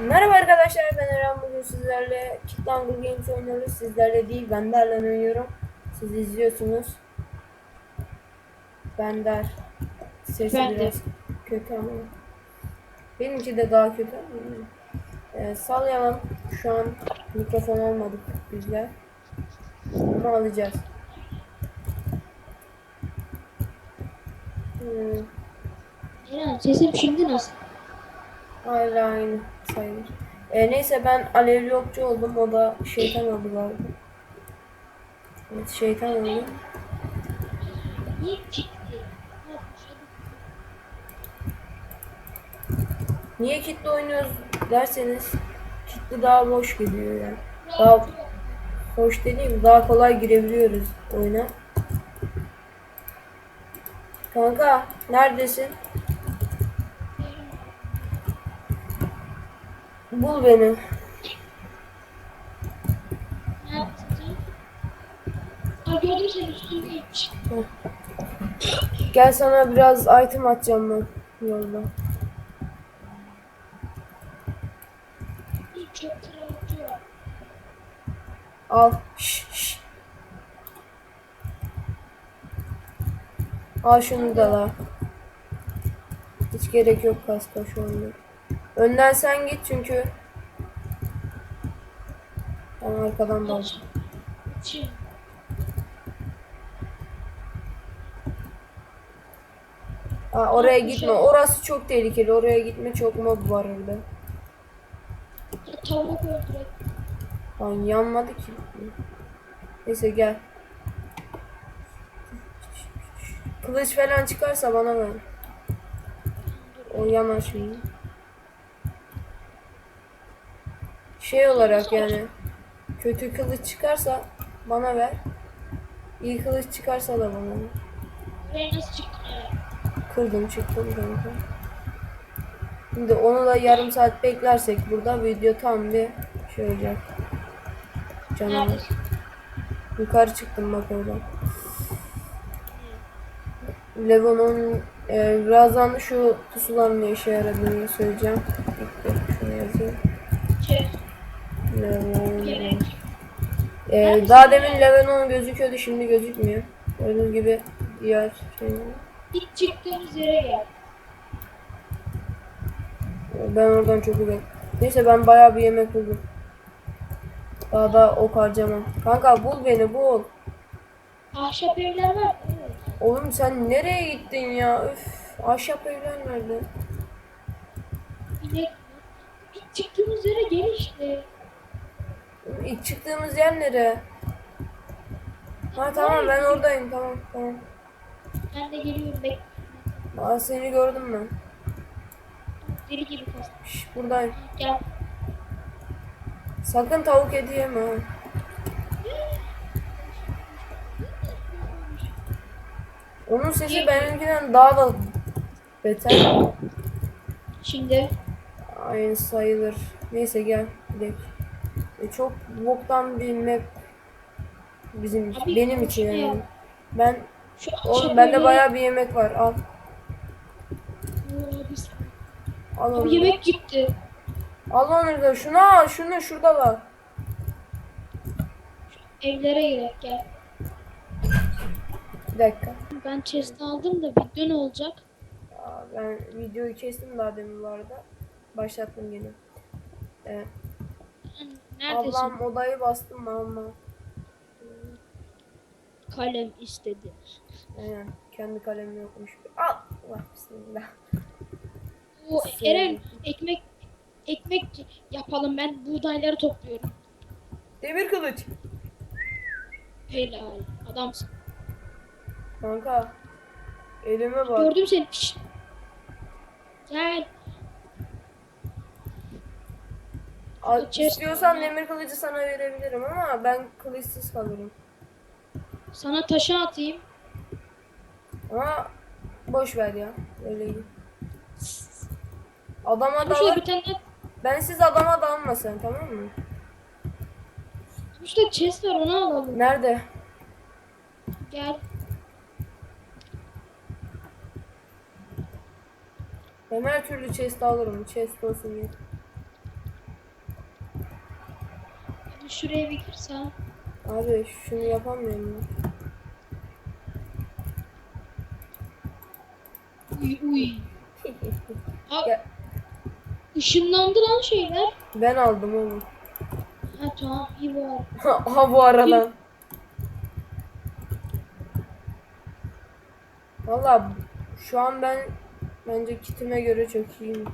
Merhaba arkadaşlar ben Eren bugün sizlerle Kit Hunger Games oynuyoruz. Sizlerle değil Bender'le oynuyorum. Siz izliyorsunuz. Bender. Sesi Ben de. biraz kötü ama. Benimki de daha kötü. Ee, sallayalım. Şu an mikrofon almadık bizler. Ama alacağız. Hmm, Eren sesim şimdi nasıl? hala aynı sayılır. Ee, neyse ben alevli okçu oldum. O da şeytan oldu galiba. Evet şeytan oldu. Niye kitle oynuyoruz derseniz kitle daha boş geliyor yani. Daha hoş dediğim daha kolay girebiliyoruz oyuna. Kanka neredesin? Bul beni. Gördüm seni üstündeymiş. Gel sana biraz item atacağım ben yolda. Al. Şş, şş. Al şunu da la. Hiç gerek yok kaska şu anda. Önden sen git çünkü. Ben arkadan. Şimdi. Aa, oraya gitme. Orası çok tehlikeli. Oraya gitme. Çok mob var orada. Tavuk öldürek. Lan yanmadı ki. Neyse gel. Kılıç falan çıkarsa bana ver. O yanar şimdi. Şey olarak yani kötü kılıç çıkarsa bana ver. İyi kılıç çıkarsa da bana ver. Buraya nasıl çıktın Eren? Kırdım çıktım kanka. Şimdi onu da yarım saat beklersek burada video tam bir şey olacak. Canavar. Neredesin? Yukarı çıktım bak oradan. Levon'un e, birazdan da şu pusuların ne işe yaradığını söyleyeceğim. Levon. Gerek. E, daha demin Levon gözüküyordu şimdi gözükmüyor. Gördüğünüz gibi diğer şey. İlk çıktığımız yere gel. Ben oradan çok uzak. Neyse ben bayağı bir yemek buldum. Daha da ok harcamam. Kanka bul beni bul. Ahşap evler var. Oğlum sen nereye gittin ya? Üf. Ahşap evler nerede? İnek. İlk çıktığımız yere gel işte. İlk çıktığımız yer nere? Ha tamam ben oradayım tamam tamam. Ben de geliyorum bek. Aa seni gördüm ben. Deli gibi kastım. Şş, buradayım. Gel. Sakın tavuk eti yeme ha. Onun sesi benimkinden daha da beter. Şimdi Aynı sayılır. Neyse gel gidelim. E, çok boktan bir map bizim için, Abi, benim için konuşma yani. ya. Ben şu oğlum bende bayağı bir yemek var. Al. Al onu. yemek gitti. Al onu da. Şunu al. Şunu şurada var. Evlere gerek gel. Bir dakika. Ben chest aldım da video ne olacak? Aa, ben videoyu kestim daha demin bu arada. Başlattım gene. Ee, Neredesin? ablam odayı bastım ama. Kalem istedi. Aynen. Kendi kalemim yokmuş. Al. Allah bismillah. O Eren ekmek ekmek yapalım ben buğdayları topluyorum. Demir kılıç. Helal adamsın. Kanka. Elime bak. Gördüm seni. Şşt. Gel. Chest- istiyorsan demir kılıcı sana verebilirim ama ben kılıçsız kalırım. Sana taşı atayım. Ama boş ver ya. Öyle iyi. Adama dalır. bir tane. Ben siz adama dalma sen tamam mı? İşte chest var onu alalım. Nerede? Gel. Ben her türlü chest alırım. Chest olsun yeter. Şuraya bir girsem. Abi şunu yapamıyorum mu? Uy uy. Abi, Ya, lan şeyler. ben aldım oğlum. Ha tamam iyi var. ha bu aradan. Valla şu an ben bence kitime göre çok iyiyim.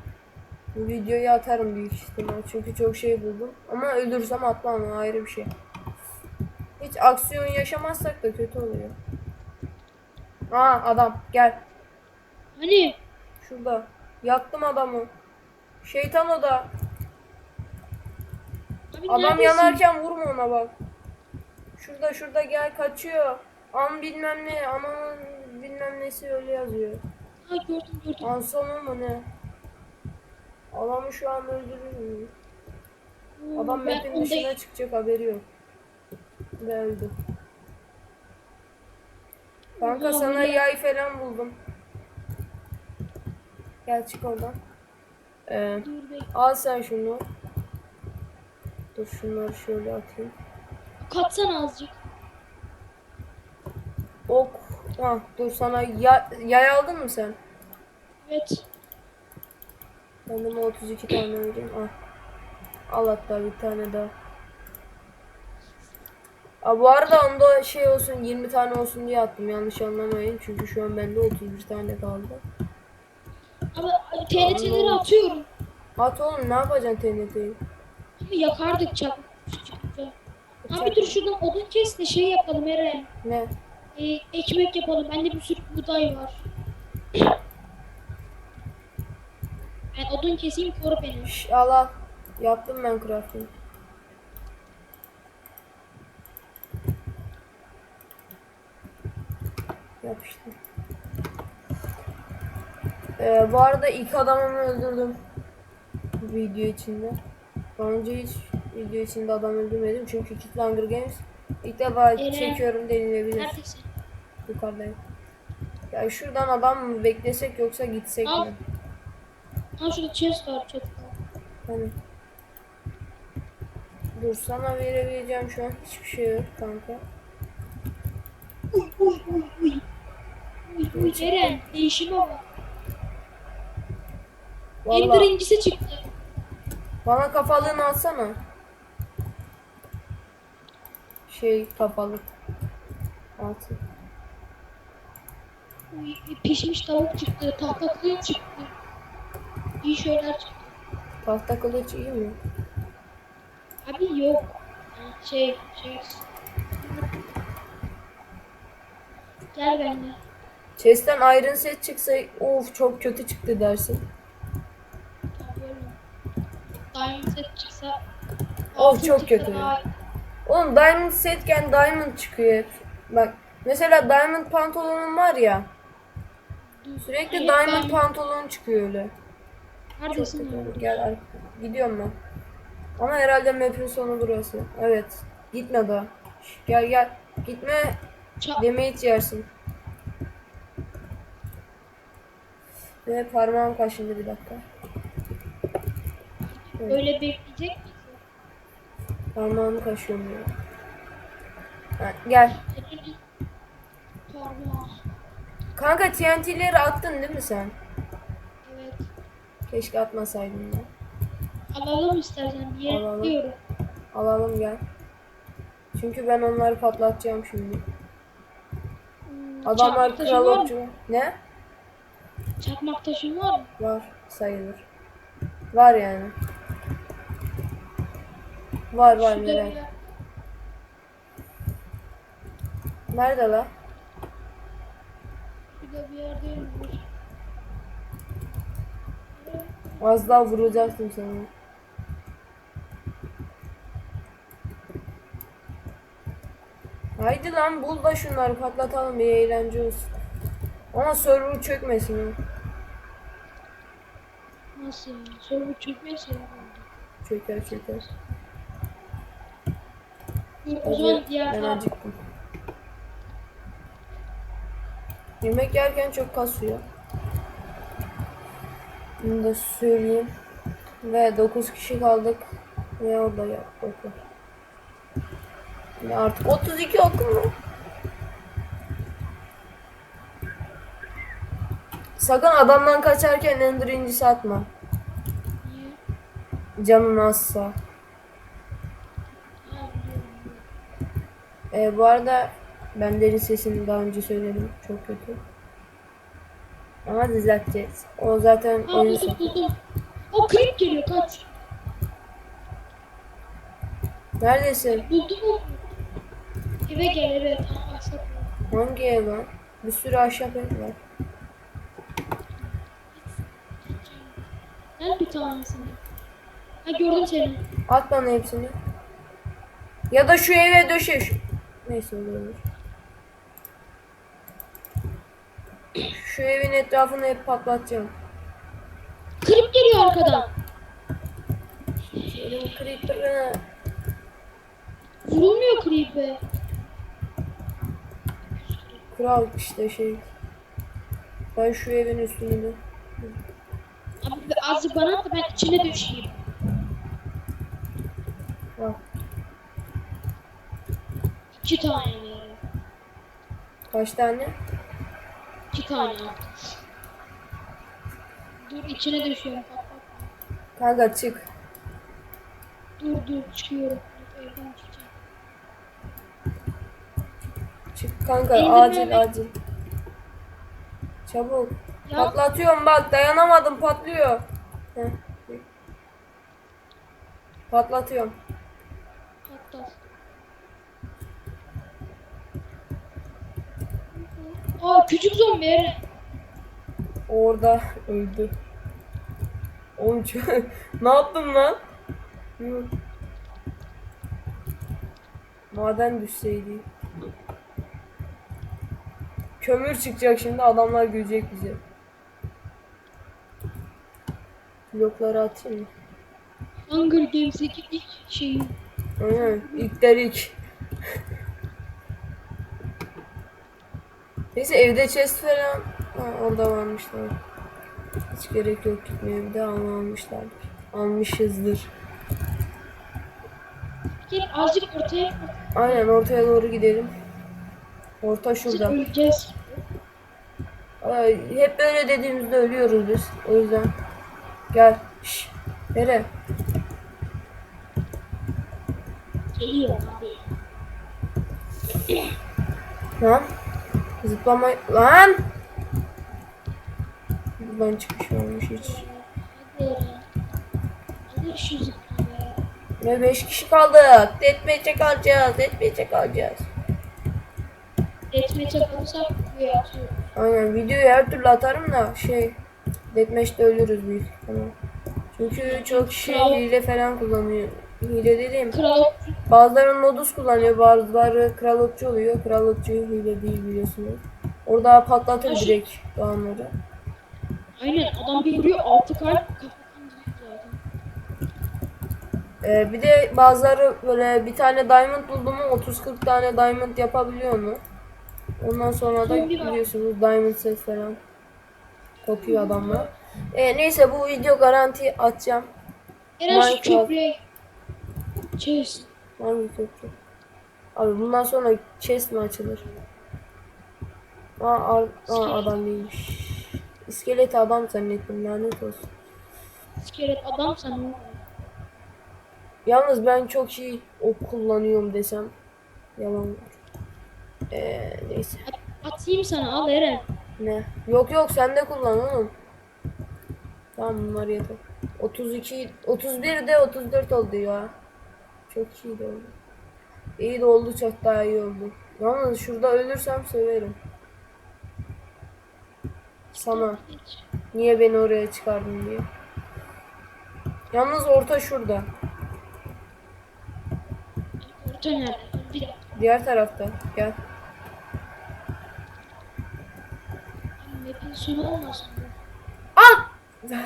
Videoyu atarım büyük ihtimal çünkü çok şey buldum. Ama ölürsem atmam ayrı bir şey. Hiç aksiyon yaşamazsak da kötü oluyor. Aa adam gel. Hani Şurada. Yaktım adamı. Şeytan o da. abi Adam neredesin? yanarken vurma ona bak. Şurada şurada gel kaçıyor. An bilmem ne ananın bilmem nesi öyle yazıyor. Ha gördüm gördüm. An sonu mu ne? Adamı şu an öldürür Oo, Adam ben map'in dışına çıkacak haberi yok. Ve öldü. Kanka sana yay falan buldum. Gel çık oradan. Ee, al sen şunu. Dur şunları şöyle atayım. Katsana azıcık. Ok. Ah, dur sana ya- yay aldın mı sen? Evet. Ben mi 32 tane vereyim. Al. Al hatta bir tane daha. Aa, bu arada onda şey olsun 20 tane olsun diye attım yanlış anlamayın çünkü şu an bende 31 tane kaldı. Ama TNT'leri atıyorum. At oğlum ne yapacaksın TNT'yi? Abi yakardık çak. Abi dur şuradan odun kes de şey yapalım Eren. Ne? Ee, ekmek yapalım. Bende bir sürü buğday var. Ben odun keseyim koru beni. Şş, al al. Yaptım ben crafting. Yap işte. Ee, bu arada ilk adamımı öldürdüm. Bu video içinde. Daha önce hiç video içinde adam öldürmedim çünkü Kit Hunger Games ilk defa Eren. çekiyorum denilebilir. Neredesin? Yukarıdayım. Ya şuradan adam mı beklesek yoksa gitsek Al. mi? Ha şurada chest var çatıda. Hani. Dur sana verebileceğim şu an hiçbir şey yok kanka. Uy uy uy uy. Uy uy Eren değişime bak. Ender Vallahi incisi çıktı. bana kafalığını alsana. Şey kafalık. Altı. Uy, pişmiş tavuk çıktı. Tahta kılıç çıktı. İyi şeyler çıktı. Tahta kılıç iyi mi? Abi yok. Şey şey. Gel benimle. Chest'ten Iron Set çıksa of çok kötü çıktı dersin. Diamond set çıksa. Altın çok kötü. daha. Oğlum Diamond setken Diamond çıkıyor hep. Bak mesela Diamond pantolonun var ya. Sürekli Hayır, Diamond Diamond- pantolon çıkıyor öyle. Neredesin? Gel ar- gidiyorum ben. Ama herhalde map'in sonu burası. Evet. Gitme daha. Gel gel. Gitme. Ça- Damage yersin. Ve parmağım kaşındı bir dakika. Böyle bekleyecek misin? Parmağımı kaşıyorum ya. Ha, gel. Elini- Parmağı. Kanka TNT'leri attın değil mi sen? Keşke atmasaydın ya. Alalım istersen bir yere Alalım. diyorum. Alalım gel. Çünkü ben onları patlatacağım şimdi. Hmm, Adamlar çakmak taşın kral var mı? okçu. Ne? Çakmak taşın var mı? Var sayılır. Var yani. Var var Şurada yer- Nerede la? Şurada bir yerdeyim. dur. Az daha vuracaktım seni. Haydi lan bul da şunları patlatalım bir eğlence olsun. Ama server çökmesin. Nasıl ya? Soru çökmezse ya. Çöker çöker. Dur o zaman Hadi diğer ben acıktım. Yemek yerken çok kasıyor. Bunu da söyleyeyim. Ve 9 kişi kaldık. Ve orada ya. Okey. Ya artık 32 okum mu? Sakın adamdan kaçarken ender incisi atma. Canın azsa. Ee, bu arada ben deri sesini daha önce söyledim. Çok kötü. Ama düzelteceğiz. O zaten Ha oyun buldum. O creep geliyor kaç. Neredesin? Buldum mu? Eve gel eve. Tamam. Hangi ev lan? Bir sürü ahşap ev var. Gel bir tanesini. Ha gördüm seni. At bana hepsini. Ya da şu eve döşe. Neyse olur. Şu evin etrafını hep patlatacağım. Creep geliyor arkadan. Benim creeper'ı Vurulmuyor creep'e. kral işte şey. Ben şu evin üstünde. Abi azıcık bana at da ben içine düşeyim. Bak İki tane. kaç tane? İki tane. Dur içine düşüyorum. Kanka çık. Dur dur çıkıyorum. Dur, Evden çıkacağım. Çık kanka Elini acil ver. acil. Çabuk. Ya. Patlatıyorum bak dayanamadım patlıyor. Heh. Patlatıyorum. Hatta. Aa küçük zombi Eren. Orada öldü. Oğlum ne yaptın lan? Hı. Maden düşseydi. Kömür çıkacak şimdi adamlar görecek bizi. Blokları atayım mı? Hunger Games'deki ilk şeyi. Aynen. İlk delik. Neyse evde chest falan ha, orada varmışlar. Hiç gerek yok gitmeye bir de almışlardır. Almışızdır. Gel azıcık ortaya. Aynen ortaya doğru gidelim. Orta şurada. öleceğiz. Ay, hep böyle dediğimizde ölüyoruz biz. O yüzden. Gel. Şş. Nere? Geliyor abi. Lan. Zıplama. Lan. Buradan çıkış olmuş hiç. Ve 5 kişi kaldık. Deathmatch'e kalacağız. Deathmatch'e kalacağız. Buraya atıyorum. Aynen videoyu her türlü atarım da şey Deathmatch'te ölürüz büyük ihtimal. Çünkü çok Kral- hile falan kullanıyor. Hile dediğim Kral bazıları modus kullanıyor bazıları kral okçu oluyor. Kral okçu hile değil biliyorsunuz. Orada patlatır Ya şu- direkt doğanları. Aynen adam bir vuruyor altı kalp. Ee, bir de bazıları böyle bir tane diamond buldu mu 30-40 tane diamond yapabiliyor mu? Ondan sonra da Zombi var. biliyorsunuz diamond set falan kopuyor adamlar. Ee, neyse bu video garanti atacağım. Eren şu Minecraft. köprüye çevirsin. Hangi köprü? Abi bundan sonra chest mi açılır? Aa, aa İskelet. adam değilmiş. İskeleti adam zannettim lanet olsun. İskelet adam ne Yalnız ben çok iyi ok kullanıyorum desem yalan olur. Ee, neyse. At- Atayım sana al Eren. Ne? Yok yok sen de kullan oğlum. Tamam bunlar yeter. 32 31 de 34 oldu ya. Çok iyi de oldu. İyi de oldu çok daha iyi oldu. Yalnız şurada ölürsem severim. Sana niye beni oraya çıkardın diye. Yalnız orta şurada. Orta nerede? Diğer tarafta. Gel. Map'in sonu olmasın. At!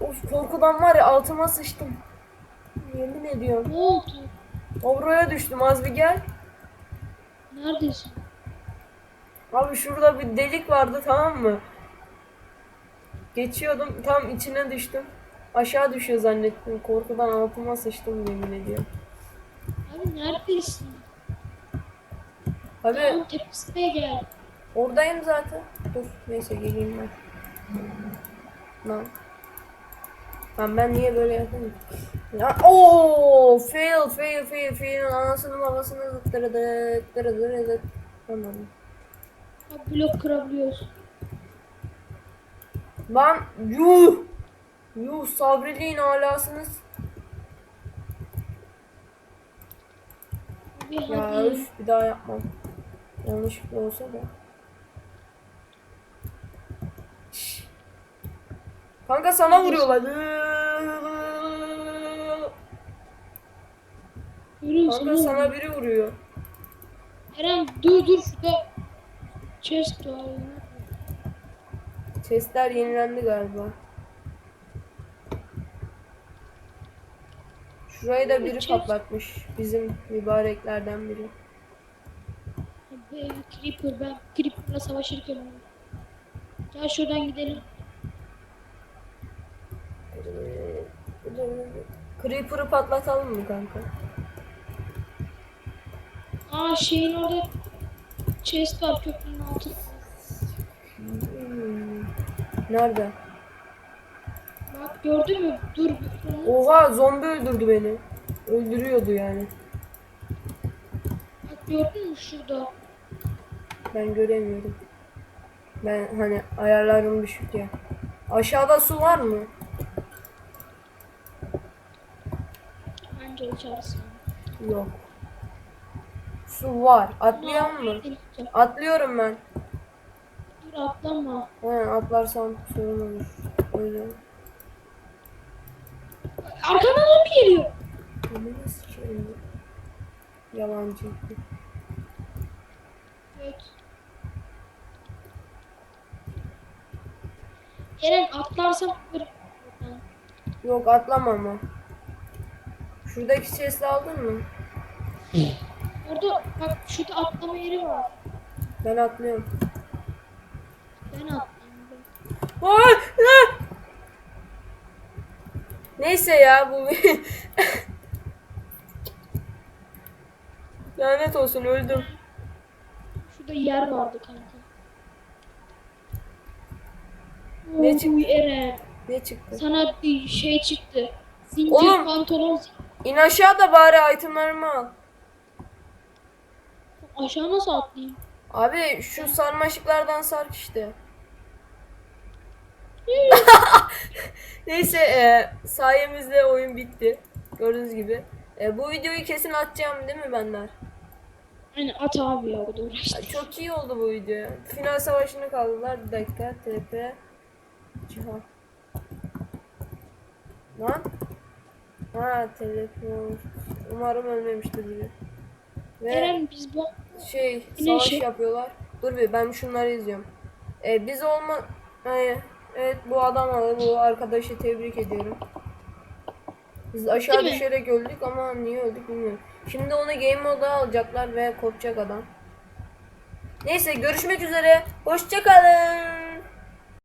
of korkudan var ya altıma sıçtım. Yemin ediyorum. Ne oldu? Oraya düştüm az bir gel. Neredesin? Abi şurada bir delik vardı tamam mı? Geçiyordum tam içine düştüm. Aşağı düşüyor zannettim. Korkudan altıma sıçtım yemin ediyorum. Abi neredesin? Abi Dağın tepesine gel. oradayım zaten. Dur neyse geleyim ben. Lan. Lan ben niye böyle yapayım? Ya ooo fail fail fail fail anasını babasını zıttırdı zıttırdı Tamam. Ha, blok kırabiliyoruz. Lan yuh yuh sabriliğin alasınız. Ya üf bir daha yapmam. Yanlışlıkla olsa da. Kanka sana vuruyorlar. Görüyor Kanka sana biri vuruyor. Eren dur dur şurada chest var. Sesler yenilendi galiba. Şurayı da biri patlatmış. Bizim mübareklerden biri. Creeper ben Creeper'la savaşırken. Gel şuradan gidelim. Creeper'ı patlatalım mı kanka? Aa şeyin orada chest var köprünün altında. Hmm. Nerede? Bak gördün mü? Dur. Oha zombi öldürdü beni. Öldürüyordu yani. Bak gördün mü şurada? Ben göremiyorum. Ben hani ayarlarım düşük ya. Aşağıda su var mı? Bence uçarsın. Yok. Su var. Atlayalım mı? Deneyeceğim. Atlıyorum ben. Dur atlama. He, atlarsam sorun olur. O yüzden. Arkadan zombi geliyor. Nasıl sikerim ya? Yalancı. Evet. Eren atlarsam. Yok atlama ama. Şuradaki sesli aldın mı? Orada bak şurada atlama yeri var. Ben atlıyorum. Ben atlayayım. Ay! ah! Neyse ya bu Lanet olsun öldüm. Şurada yer vardı kanka. Ne çıktı? Eren. Ne çıktı? Sana bir şey çıktı. Zincir Oğlum. pantolon. İn aşağı da bari itemlerimi al. Aşağı nasıl atlayayım? Abi şu sarmaşıklardan sark işte. Neyse e, sayemizde oyun bitti. Gördüğünüz gibi. E, bu videoyu kesin atacağım değil mi benler? Hani at abi ya o da Ya, uğraştı. Çok iyi oldu bu video. Final savaşını kaldılar. Bir dakika. TP. Cihan. Lan. Ha telefon. Umarım ölmemiştir biri. Ve Eren biz bu şey savaş şey- yapıyorlar. Dur bir ben şunları izliyorum. E, biz olma Hayır. Evet bu adam aldı. Bu arkadaşı tebrik ediyorum. Biz aşağı Değil mi? düşerek öldük ama niye öldük bilmiyorum. Şimdi onu game moda alacaklar ve kopacak adam. Neyse görüşmek üzere. Hoşçakalın.